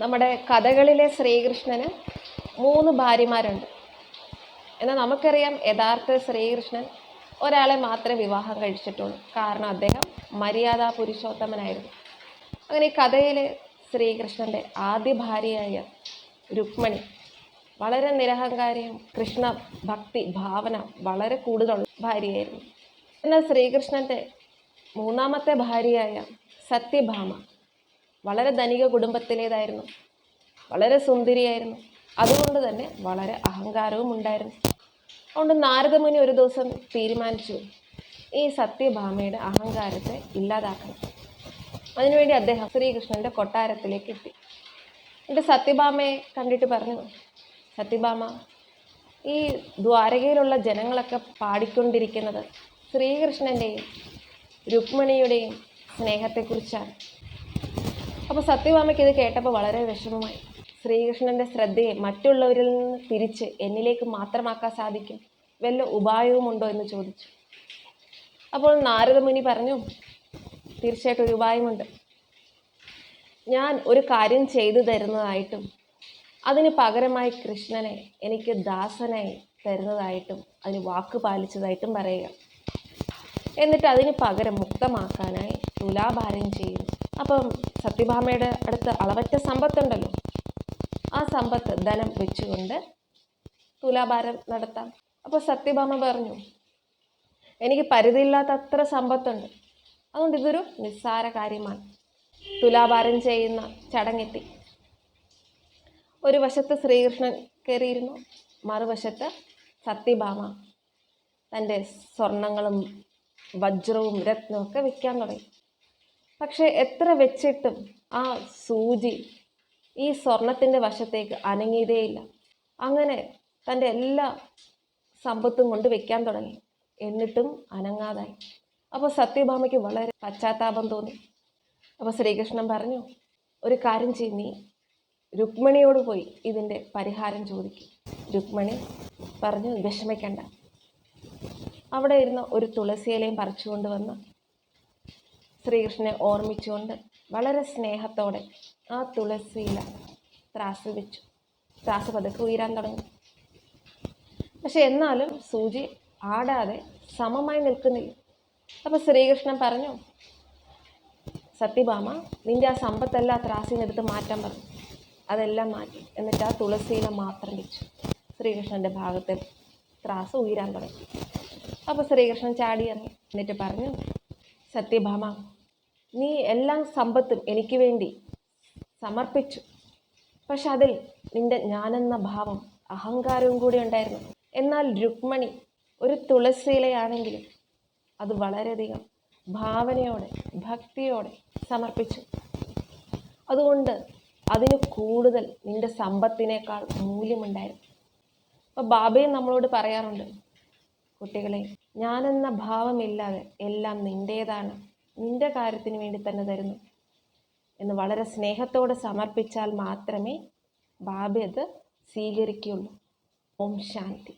നമ്മുടെ കഥകളിലെ ശ്രീകൃഷ്ണന് മൂന്ന് ഭാര്യമാരുണ്ട്. എന്നാൽ നമുക്കറിയാം യഥാർത്ഥ ശ്രീകൃഷ്ണൻ ഒരാളെ മാത്രമേ വിവാഹം കഴിച്ചിട്ടുള്ളൂ. കാരണം അദ്ദേഹം മര്യാദാ പുരുഷോത്തമനായിരുന്നു. അങ്ങനെ ഈ കഥയിലെ ശ്രീകൃഷ്ണന്റെ ആദ്യ ഭാര്യയായ രുക്മണി വളരെ നിരഹങ്കാരിയും കൃഷ്ണ ഭക്തി ഭാവന വളരെ കൂടുതലുള്ള ഭാര്യയായിരുന്നു. എന്നാൽ ശ്രീകൃഷ്ണന്റെ മൂന്നാമത്തെ ഭാര്യയായ സത്യഭാമ വളരെ ധനിക കുടുംബത്തിലേതായിരുന്നു. വളരെ സുന്ദരിയായിരുന്നു. അതുകൊണ്ട് തന്നെ വളരെ അഹങ്കാരവും ഉണ്ടായിരുന്നു. അതുകൊണ്ട് നാരദമുനി ഒരു ദിവസം തീരുമാനിച്ചു ഈ സത്യഭാമയുടെ അഹങ്കാരത്തെ ഇല്ലാതാക്കണം. അതിനുവേണ്ടി അദ്ദേഹം ശ്രീകൃഷ്ണന്റെ കൊട്ടാരത്തിലേക്ക് എത്തി. എന്നിട്ട് സത്യഭാമയെ കണ്ടിട്ട് പറഞ്ഞു സത്യഭാമ ഈ ദ്വാരകയിലുള്ള ജനങ്ങളൊക്കെ പാടിക്കൊണ്ടിരിക്കുന്നത് ശ്രീകൃഷ്ണന്റെയും രുക്മിണിയുടെയും സ്നേഹത്തെക്കുറിച്ചാണ്. അപ്പോൾ സത്യഭാമയ്ക്ക് ഇത് കേട്ടപ്പോൾ വളരെ വിഷമമായി. ശ്രീകൃഷ്ണന്റെ ശ്രദ്ധയെ മറ്റുള്ളവരിൽ നിന്ന് തിരിച്ച് എന്നിലേക്ക് മാത്രമാക്കാൻ സാധിക്കും വല്ല ഉപായവുമുണ്ടോ എന്ന് ചോദിച്ചു. അപ്പോൾ നാരദമുനി പറഞ്ഞു തീർച്ചയായിട്ടും ഒരു ഉപായമുണ്ട്. ഞാൻ ഒരു കാര്യം ചെയ്തു തരുന്നതായിട്ടും അതിന് പകരമായി കൃഷ്ണനെ എനിക്ക് ദാസനായി തരുന്നതായിട്ടും അതിന് വാക്ക് പാലിച്ചതായിട്ടും പറയുക. എന്നിട്ട് അതിന് പകരം മുക്തമാക്കാനായി തുലാഭാരം ചെയ്യുന്നു. അപ്പം സത്യഭാമയുടെ അടുത്ത് അളവറ്റ സമ്പത്തുണ്ടല്ലോ. ആ സമ്പത്ത് ധനം വെച്ചുകൊണ്ട് തുലാഭാരം നടത്താം. അപ്പോൾ സത്യഭാമ പറഞ്ഞു എനിക്ക് പരിധിയില്ലാത്ത അത്ര സമ്പത്തുണ്ട്. അതുകൊണ്ട് ഇതൊരു നിസ്സാര കാര്യമാണ്. തുലാഭാരം ചെയ്യുന്ന ചടങ്ങെത്തി. ഒരു വശത്ത് ശ്രീകൃഷ്ണൻ കയറിയിരുന്നു മറുവശത്ത് സത്യഭാമ തന്റെ സ്വർണങ്ങളും വജ്രവും രത്നവും ഒക്കെ വെക്കാൻ തുടങ്ങി. പക്ഷേ എത്ര വെച്ചിട്ടും ആ സൂചി ഈ സ്വർണത്തിന്റെ വശത്തേക്ക് അനങ്ങിയതേയില്ല. അങ്ങനെ തന്റെ എല്ലാ സമ്പത്തും കൊണ്ട് വെക്കാൻ തുടങ്ങി. എന്നിട്ടും അനങ്ങാതായി. അപ്പോൾ സത്യഭാമയ്ക്ക് വളരെ പശ്ചാത്താപം തോന്നി. അപ്പോൾ ശ്രീകൃഷ്ണൻ പറഞ്ഞു ഒരു കാര്യം ചെയ്യും നീ രുക്മിണിയോട് പോയി ഇതിന്റെ പരിഹാരം ചോദിക്കും. രുക്മിണി പറഞ്ഞു വിഷമിക്കണ്ട. അവിടെ ഇരുന്ന ഒരു തുളസിയിലയും പറിച്ചുകൊണ്ട് വന്ന് ശ്രീകൃഷ്ണനെ ഓർമ്മിച്ചുകൊണ്ട് വളരെ സ്നേഹത്തോടെ ആ തുളസിയില ത്രാസ് വെച്ചു ത്രാസ് പതുക്കെ ഉയരാൻ തുടങ്ങി. പക്ഷെ എന്നാലും സൂചി ആടാതെ സമമായി നിൽക്കുന്നില്ല. അപ്പോൾ ശ്രീകൃഷ്ണൻ പറഞ്ഞു സത്യഭാമ നിന്റെ ആ സമ്പത്തെല്ലാം എടുത്ത് മാറ്റാൻ പറഞ്ഞു. അതെല്ലാം മാറ്റി. എന്നിട്ട് ആ തുളസിയില മാത്രം വെച്ചു. ശ്രീകൃഷ്ണന്റെ ഭാഗത്തിൽ ത്രാസ് ഉയരാൻ തുടങ്ങി. അപ്പോൾ ശ്രീകൃഷ്ണൻ ചാടി ഇറങ്ങി. എന്നിട്ട് പറഞ്ഞു സത്യഭാമ നീ എല്ലാ സമ്പത്തും എനിക്ക് വേണ്ടി സമർപ്പിച്ചു. പക്ഷെ അതിൽ നിന്റെ ഞാനെന്ന ഭാവം അഹങ്കാരവും കൂടി ഉണ്ടായിരുന്നു. എന്നാൽ രുക്മണി ഒരു തുളസിയിലയാണെങ്കിലും അത് വളരെയധികം ഭാവനയോടെ ഭക്തിയോടെ സമർപ്പിച്ചു. അതുകൊണ്ട് അതിന് കൂടുതൽ നിന്റെ സമ്പത്തിനേക്കാൾ മൂല്യമുണ്ടായിരുന്നു. അപ്പോൾ ബാബയും നമ്മളോട് പറയാറുണ്ട് കുട്ടികളെ ഞാനെന്ന ഭാവമില്ലാതെ എല്ലാം നിന്റേതാണ് നിന്റെ കാര്യത്തിന് വേണ്ടി തന്നെ തരുന്നു എന്ന് വളരെ സ്നേഹത്തോടെ സമർപ്പിച്ചാൽ മാത്രമേ ബാബ അത് സ്വീകരിക്കുകയുള്ളൂ. ഓം ശാന്തി.